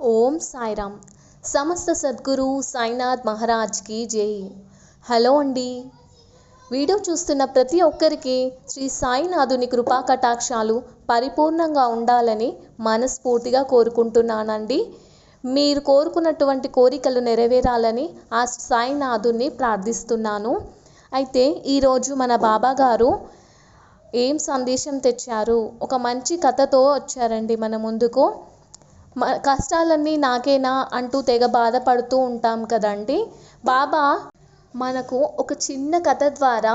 ఓం సాయిరామ్. సమస్త సద్గురు సాయినాథ్ మహారాజ్కి జై. హలో అండి. వీడియో చూస్తున్న ప్రతి ఒక్కరికి శ్రీ సాయినాథుని కృపా కటాక్షాలు పరిపూర్ణంగా ఉండాలని మనస్ఫూర్తిగా కోరుకుంటున్నానండి. మీరు కోరుకున్నటువంటి కోరికలు నెరవేరాలని ఆ సాయినాథుని ప్రార్థిస్తున్నాను. అయితే ఈరోజు మన బాబా గారు ఏం సందేశం తెచ్చారు? ఒక మంచి కథతో వచ్చారండి మన ముందుకు. మ కష్టాలన్నీ నాకేనా అంటూ తెగ బాధపడుతూ ఉంటాం కదండి. బాబా మనకు ఒక చిన్న కథ ద్వారా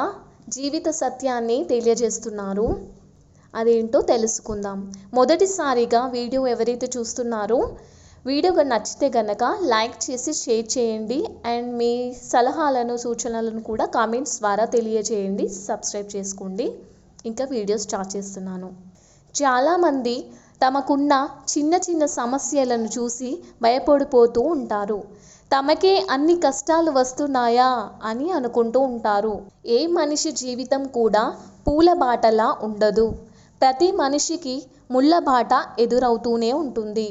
జీవిత సత్యాన్ని తెలియజేస్తున్నారు. అదేంటో తెలుసుకుందాం. మొదటిసారిగా వీడియో ఎవరైతే చూస్తున్నారో వీడియో నచ్చితే గనక లైక్ చేసి షేర్ చేయండి. అండ్ మీ సలహాలను సూచనలను కూడా కామెంట్స్ ద్వారా తెలియజేయండి. సబ్స్క్రైబ్ చేసుకోండి. ఇంకా వీడియో స్టార్ట్ చేస్తున్నాను. చాలామంది తమకున్న చిన్న చిన్న సమస్యలను చూసి భయపడిపోతూ ఉంటారు. తమకే అన్ని కష్టాలు వస్తున్నాయా అని అనుకుంటూ ఉంటారు. ఏ మనిషి జీవితం కూడా పూల బాటలా ఉండదు. ప్రతి మనిషికి ముళ్ళ బాట ఎదురవుతూనే ఉంటుంది.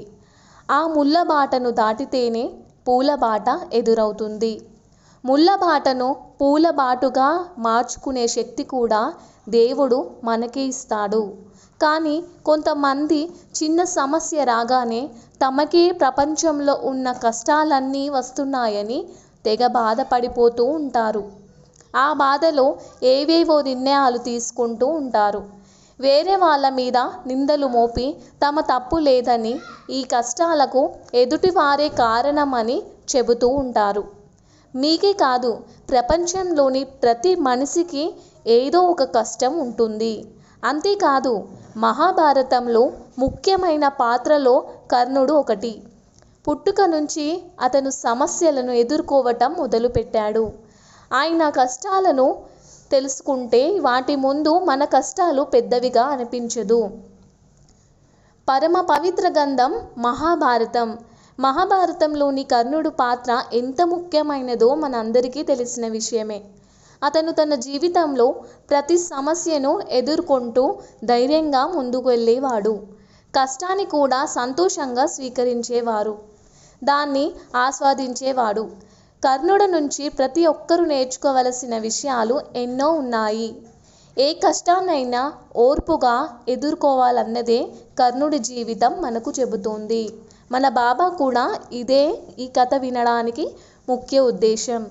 ఆ ముళ్ళ బాటను దాటితేనే పూల బాట ఎదురవుతుంది. ముళ్ళ బాటను పూల బాటుగా మార్చుకునే శక్తి కూడా దేవుడు మనకి ఇస్తాడు. కానీ కొంతమంది చిన్న సమస్య రాగానే తమకే ప్రపంచంలో ఉన్న కష్టాలన్నీ వస్తున్నాయని తెగ బాధపడిపోతూ ఉంటారు. ఆ బాధలో ఏవేవో నిర్ణయాలు తీసుకుంటూ ఉంటారు. వేరే వాళ్ళ మీద నిందలు మోపి తమ తప్పు లేదని ఈ కష్టాలకు ఎదుటివారే కారణమని చెబుతూ ఉంటారు. మీకే కాదు ప్రపంచంలోని ప్రతి మనిషికి ఏదో ఒక కష్టం ఉంటుంది. అంతేకాదు మహాభారతంలో ముఖ్యమైన పాత్రలో కర్ణుడు ఒకటి. పుట్టుక నుంచి అతను సమస్యలను ఎదుర్కోవటం మొదలుపెట్టాడు. ఆయన కష్టాలను తెలుసుకుంటే వాటి ముందు మన కష్టాలు పెద్దవిగా అనిపించదు. పరమ పవిత్ర గంధం మహాభారతం. మహాభారతంలోని కర్ణుడు పాత్ర ఎంత ముఖ్యమైనదో మనందరికీ తెలిసిన విషయమే. అతను తన జీవితంలో ప్రతి సమస్యను ఎదుర్కొంటూ ధైర్యంగా ముందుకు వెళ్ళేవాడు. కష్టాన్ని కూడా సంతోషంగా స్వీకరించేవారు. దాన్ని ఆస్వాదించేవాడు. కర్ణుడు నుంచి ప్రతి ఒక్కరూ నేర్చుకోవలసిన విషయాలు ఎన్నో ఉన్నాయి. ఏ కష్టాన్నైనా ఓర్పుగా ఎదుర్కోవాలన్నదే కర్ణుడి జీవితం మనకు చెబుతోంది. మన బాబా కూడా ఇదే ఈ కథ వినడానికి ముఖ్య ఉద్దేశం.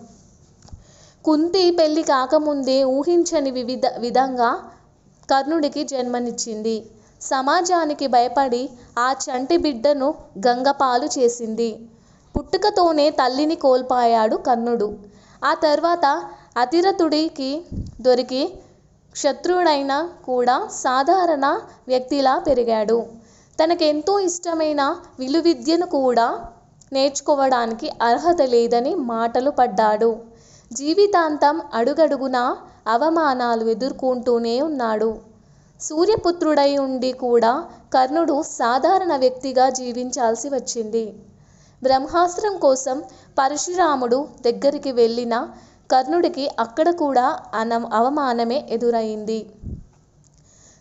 కుంతి పెళ్ళి కాకముందే ఊహించని వివిధ విధంగా కర్ణుడికి జన్మనిచ్చింది. సమాజానికి భయపడి ఆ చంటి బిడ్డను గంగపాలు చేసింది. పుట్టుకతోనే తల్లిని కోల్పోయాడు కర్ణుడు. ఆ తర్వాత అతిరథుడికి దొరికి శత్రువుడైన కూడా సాధారణ వ్యక్తిలా పెరిగాడు. తనకెంతో ఇష్టమైన విలువిద్యను కూడా నేర్చుకోవడానికి అర్హత లేదని మాటలు పడ్డాడు. జీవితాంతం అడుగడుగునా అవమానాలు ఎదుర్కొంటూనే ఉన్నాడు. సూర్యపుత్రుడై ఉండి కూడా కర్ణుడు సాధారణ వ్యక్తిగా జీవించాల్సి వచ్చింది. బ్రహ్మాస్త్రం కోసం పరశురాముడు దగ్గరికి వెళ్ళిన కర్ణుడికి అక్కడ కూడా అన అవమానమే ఎదురైంది.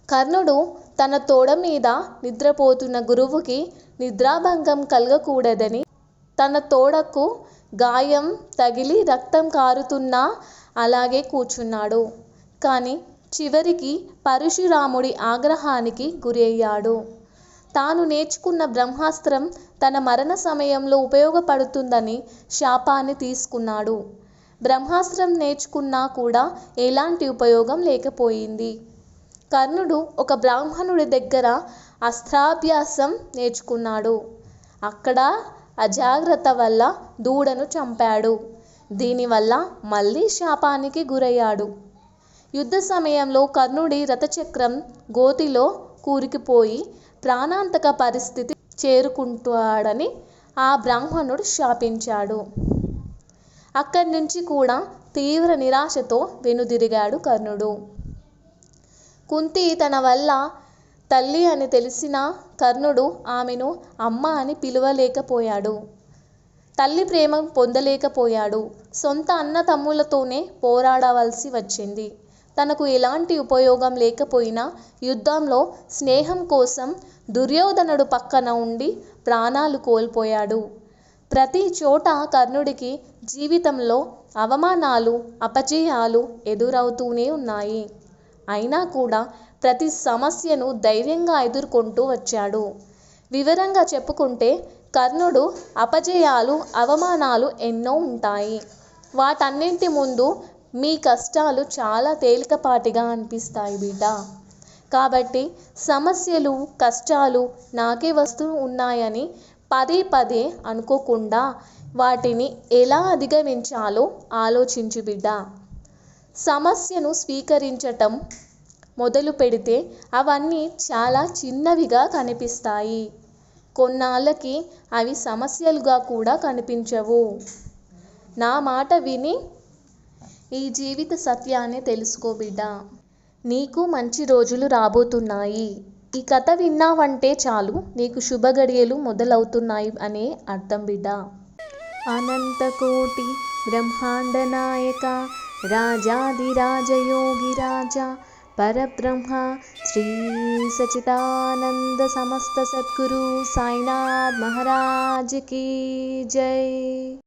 కర్ణుడు తన తోడ మీద నిద్రపోతున్న గురువుకి నిద్రాభంగం కలగకూడదని తన తోడకు గాయం తగిలి రక్తం కారుతున్నా అలాగే కూర్చున్నాడు. కానీ చివరికి పరశురాముడి ఆగ్రహానికి గురయ్యాడు. తాను నేర్చుకున్న బ్రహ్మాస్త్రం తన మరణ సమయంలో ఉపయోగపడుతుందని శాపాన్ని తీసుకున్నాడు. బ్రహ్మాస్త్రం నేర్చుకున్నా కూడా ఎలాంటి ఉపయోగం లేకపోయింది. కర్ణుడు ఒక బ్రాహ్మణుడి దగ్గర అస్త్రాభ్యాసం నేర్చుకున్నాడు. అక్కడ అజాగ్రత్త వల్ల దూడను చంపాడు. దీనివల్ల మళ్ళీ శాపానికి గురయ్యాడు. యుద్ధ సమయంలో కర్ణుడి రథచక్రం గోతిలో కూరికిపోయి ప్రాణాంతక పరిస్థితి చేరుకుంటాడని ఆ బ్రాహ్మణుడు శాపించాడు. అక్కడి నుంచి కూడా తీవ్ర నిరాశతో వెనుదిరిగాడు కర్ణుడు. కుంతి తన వల్ల తల్లి అని తెలిసిన కర్ణుడు ఆమెను అమ్మ అని పిలవలేకపోయాడు. తల్లి ప్రేమ పొందలేకపోయాడు. సొంత అన్న తమ్ములతోనే పోరాడవలసి వచ్చింది. తనకు ఎలాంటి ఉపయోగం లేకపోయినా యుద్ధంలో స్నేహం కోసం దుర్యోధనుడు పక్కన ఉండి ప్రాణాలు కోల్పోయాడు. ప్రతి చోట కర్ణుడికి జీవితంలో అవమానాలు అపజయాలు ఎదురవుతూనే ఉన్నాయి. అయినా కూడా ప్రతి సమస్యను ధైర్యంగా ఎదుర్కొంటూ వచ్చాడు. వివరంగా చెప్పుకుంటే కర్ణుడు అపజయాలు అవమానాలు ఎన్నో ఉంటాయి. వాటన్నింటి ముందు మీ కష్టాలు చాలా తేలికపాటిగా అనిపిస్తాయి బిడ్డ. కాబట్టి సమస్యలు కష్టాలు నాకే వస్తూ ఉన్నాయని పదే పదే అనుకోకుండా వాటిని ఎలా అధిగమించాలో ఆలోచించు బిడ్డ. సమస్యను స్వీకరించటం మొదలు పెడితే అవన్నీ చాలా చిన్నవిగా కనిపిస్తాయి. కొన్నాళ్ళకి అవి సమస్యలుగా కూడా కనిపించవు. నా మాట విని ఈ జీవిత సత్యాన్ని తెలుసుకో బిడ్డ. నీకు మంచి రోజులు రాబోతున్నాయి. ఈ కథ విన్నావంటే చాలు నీకు శుభగడియలు మొదలవుతున్నాయి అనే అర్థం బిడ్డ. అనంతకోటి బ్రహ్మాండ నాయక రాజాదిరాజయోగిరాజ రాజా परब्रह्मा श्रीसचिदानन्दसमस्तसद्गुरु साइनाथमहाराज की जय।